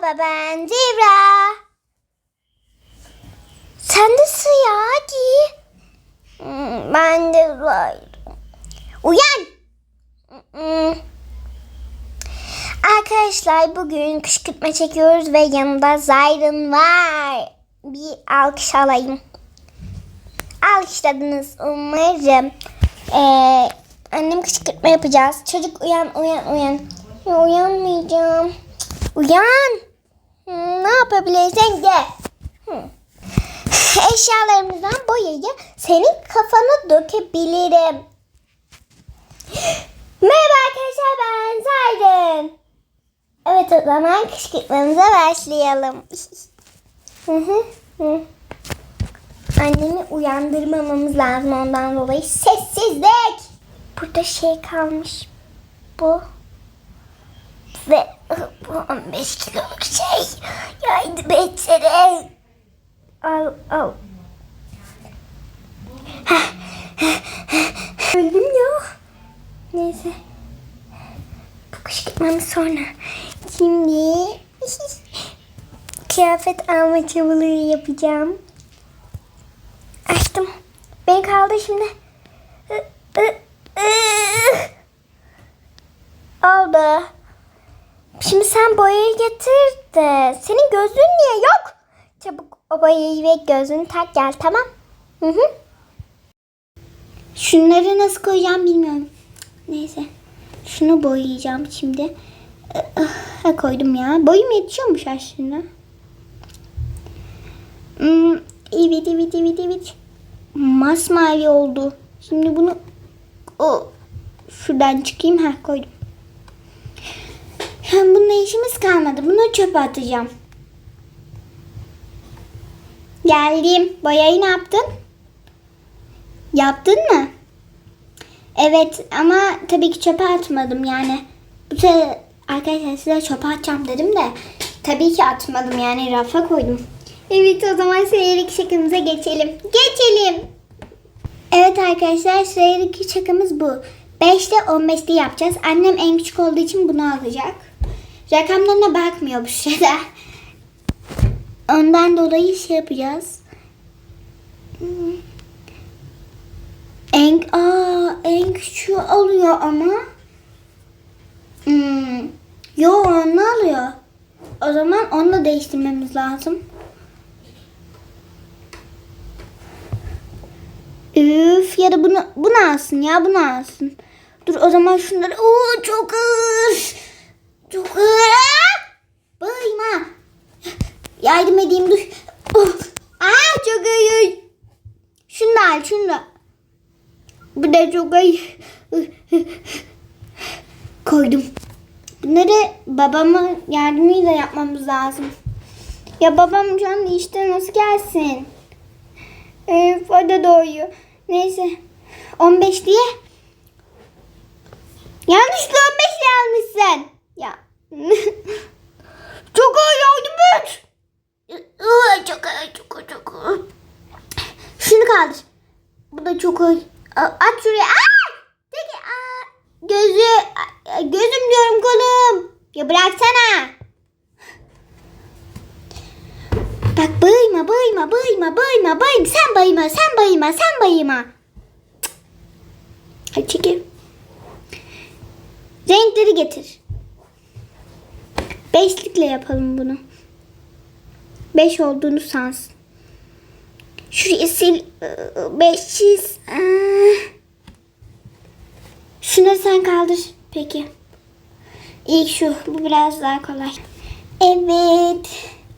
Merhaba ben Zebra. Sen de hadi. Hmm, Ben de Zahir. Uyan. Hmm. Arkadaşlar bugün kışkırtma çekiyoruz ve yanımda Zayrın var. Bir alkış alayım. Alkışladınız umarım. Ee, annem kışkırtma yapacağız. Çocuk uyan uyan uyan. Ya uyanmayacağım. Uyan. Ne yapabilirsen. Hmm. Eşyalarımızdan boyayı senin kafana dökebilirim. Merhaba arkadaşlar ben Zaydın. Evet o zaman kışkırtmamıza başlayalım. Annemi uyandırmamamız lazım ondan dolayı sessizlik. Burada şey kalmış. Bu. Ve 15 kiloluk şey. Yardım etsene. Al al. Öldüm ya. Neyse. Bu kışkırtmamız sonra. Şimdi kıyafet alma çabaları yapacağım. Açtım. Ben kaldı şimdi. Oldu. Şimdi sen boyayı getir de. Senin gözlüğün niye yok? Çabuk o boyayı ve gözlüğünü tak gel tamam. Hı hı. Şunları nasıl koyacağım bilmiyorum. Neyse. Şunu boyayacağım şimdi. Ha, koydum ya. Boyum yetişiyormuş aslında. Hmm, evet evet evet evet. Masmavi oldu. Şimdi bunu o şuradan çıkayım. Ha koydum. Hem bununla işimiz kalmadı. Bunu çöpe atacağım. Geldim. Boyayı ne yaptın? Yaptın mı? Evet ama tabii ki çöpe atmadım yani. Bu sefer arkadaşlar size çöpe atacağım dedim de tabii ki atmadım yani rafa koydum. Evet o zaman seyirlik şakamıza geçelim. Geçelim. Evet arkadaşlar seyirlik şakamız bu. 5'te 15'te yapacağız. Annem en küçük olduğu için bunu alacak. Rakamlarına bakmıyor bu sırada. Ondan dolayı şey yapacağız. En, aa, en küçüğü alıyor ama. Hmm. Yo onu alıyor. O zaman onu da değiştirmemiz lazım. Üf ya da bunu bunu alsın ya bunu alsın. Dur o zaman şunları. Oo çok ağır. Bayma. Yardım edeyim dur. Oh. Aa çok ağır. Şunu da al şunu da. Bu da çok ağır. Koydum. Bunları babamın yardımıyla yapmamız lazım. Ya babam şu an işte nasıl gelsin? Üf, o da doğuyor. Neyse. 15 diye. Yanlışlıkla 15 diye almışsın. Ya. çok ağır yardım et. Çok ağır, çok ağır, çok ağır. Şunu kaldır. Bu da çok ağır. At şuraya. Aa! Peki. Aa! Gözü. Gözüm diyorum kolum. Ya bıraksana. Bak bağırma bağırma bağırma bağırma bağırma. Sen bağırma sen bağırma sen. Cık. Hadi çekil. Renkleri getir. Beşlikle yapalım bunu. Beş olduğunu sansın. Şurayı sil. Beş çiz. Aa. Şunları sen kaldır. Peki. İlk şu. Bu biraz daha kolay. Evet.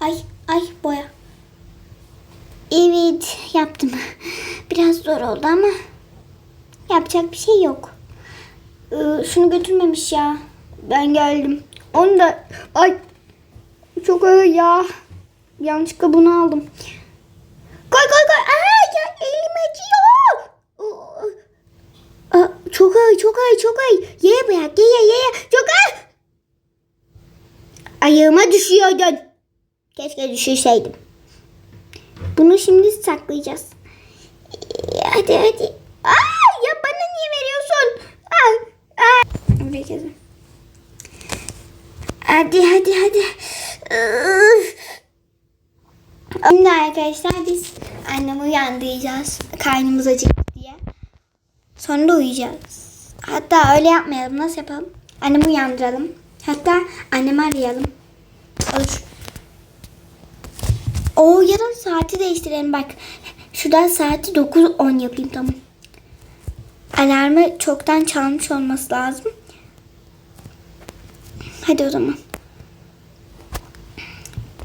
Ay ay boya. Evet yaptım. Biraz zor oldu ama yapacak bir şey yok. Şunu götürmemiş ya. Ben geldim. Onu da ay çok ağır ya. Yanlışlıkla bunu aldım. Koy koy koy. Aa, ya elim acıyor. Çok ağır çok ağır çok ağır. Yere bırak ye ye ye. Çok ağır. Ayağıma düşüyordun. Keşke düşürseydim. Bunu şimdi saklayacağız. Hadi hadi. Aa, ya bana niye veriyorsun? Aa, aa. Hadi hadi hadi. Şimdi arkadaşlar biz annemi uyandıracağız. Karnımız acıktı diye. Sonra da uyuyacağız. Hatta öyle yapmayalım. Nasıl yapalım? Annemi uyandıralım. Hatta annemi arayalım. Olur. O ya da saati değiştirelim bak. Şuradan saati 9-10 yapayım tamam. Alarmı çoktan çalmış olması lazım. Hadi o zaman.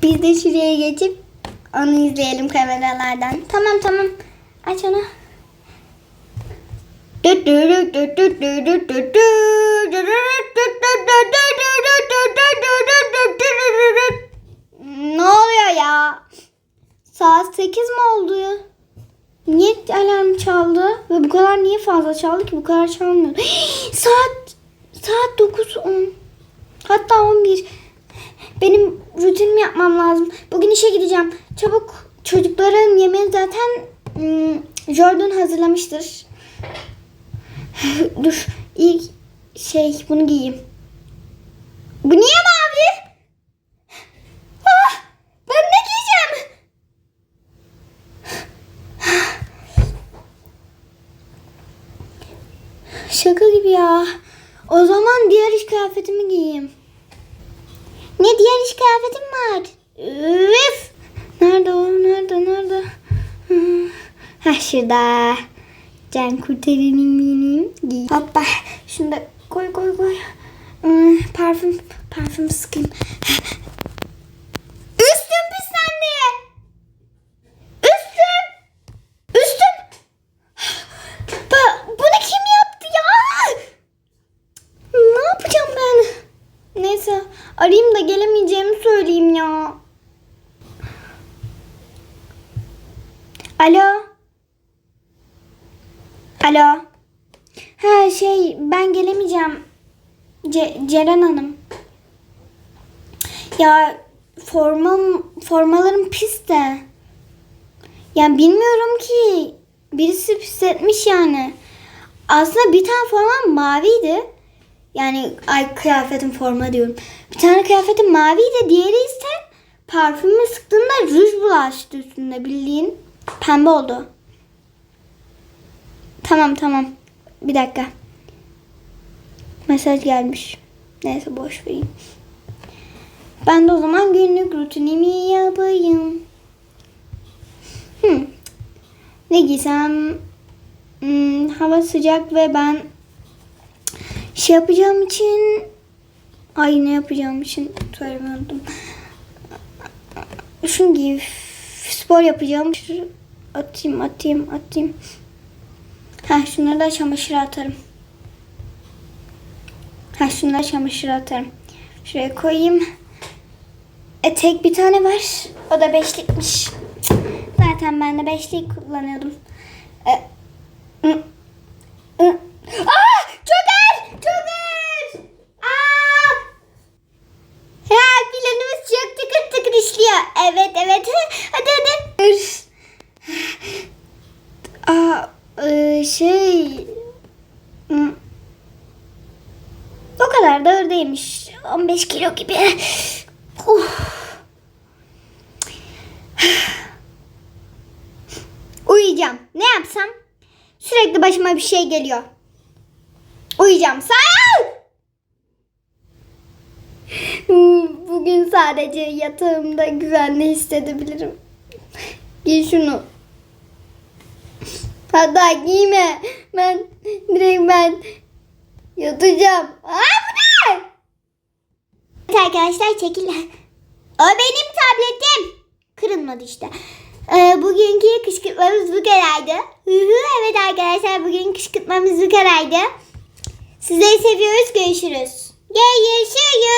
Biz de şuraya geçip onu izleyelim kameralardan. Tamam tamam. Aç onu. Ne oluyor ya? Saat 8 mi oldu? Niye alarm çaldı? Ve bu kadar niye fazla çaldı ki? Bu kadar çalmıyor. saat Benim rutinimi yapmam lazım. Bugün işe gideceğim. Çabuk çocukların yemeğini zaten hmm, Jordan hazırlamıştır. Dur. ilk şey bunu giyeyim. Bu niye mavi? Ah, ben ne giyeceğim? Şaka gibi ya. O zaman diğer iş kıyafetimi giyeyim. Ne diğer iş kıyafetim var? Üf! Nerede o? Nerede? Nerede? Ha şurada. Can kurtarayım benim. Giy. Hoppa. Şunu da koy koy koy. Hmm, parfüm parfüm sıkayım. Üstüm pislendi. Üstüm. Üstüm. Ba- bunu kim yaptı ya? Ne yapacağım ben? Neyse arayayım da gelemeyeceğimi söyleyeyim ya. Alo. Alo. Ha şey ben gelemeyeceğim. Ce- Ceren Hanım. Ya formam formalarım pis de. Yani bilmiyorum ki. Birisi pisletmiş yani. Aslında bir tane formam maviydi. Yani ay kıyafetim forma diyorum. Bir tane kıyafetim maviydi. Diğeri ise parfümü sıktığımda ruj bulaştı üstünde bildiğin. Pembe oldu. Tamam tamam. Bir dakika. Mesaj gelmiş. Neyse boş vereyim. Ben de o zaman günlük rutinimi yapayım. Hmm. Ne giysem? Hmm, hava sıcak ve ben şey yapacağım için ay ne yapacağım için söylemedim. Şunu giy. Spor yapacağım. Atayım atayım atayım. Ha şunları da çamaşıra atarım. Ha şunları çamaşıra atarım. Şuraya koyayım. Etek bir tane var. O da beşlikmiş. Zaten ben de beşlik kullanıyordum. E, ı, ı. Aa! Çoker! Çoker! Aa! Ha planımız çok tıkır tıkır işliyor. Evet evet. Hadi hadi. Aa, e, şey... Hı. O kadar da ağır değilmiş. 15 kilo gibi. Uf. Uyuyacağım. Ne yapsam? Sürekli başıma bir şey geliyor. Uyuyacağım. Sağ Bugün sadece yatağımda güvenli hissedebilirim. Giy şunu. Hatta giyme. Ben direkt ben yatacağım. Aa bu ne? Arkadaşlar çekil. O benim tabletim. Kırılmadı işte. Ee, bugünkü kışkırtmamız bu kadardı. Evet arkadaşlar bugün kışkırtmamız bu kadardı. Sizleri seviyoruz. Görüşürüz. Görüşürüz.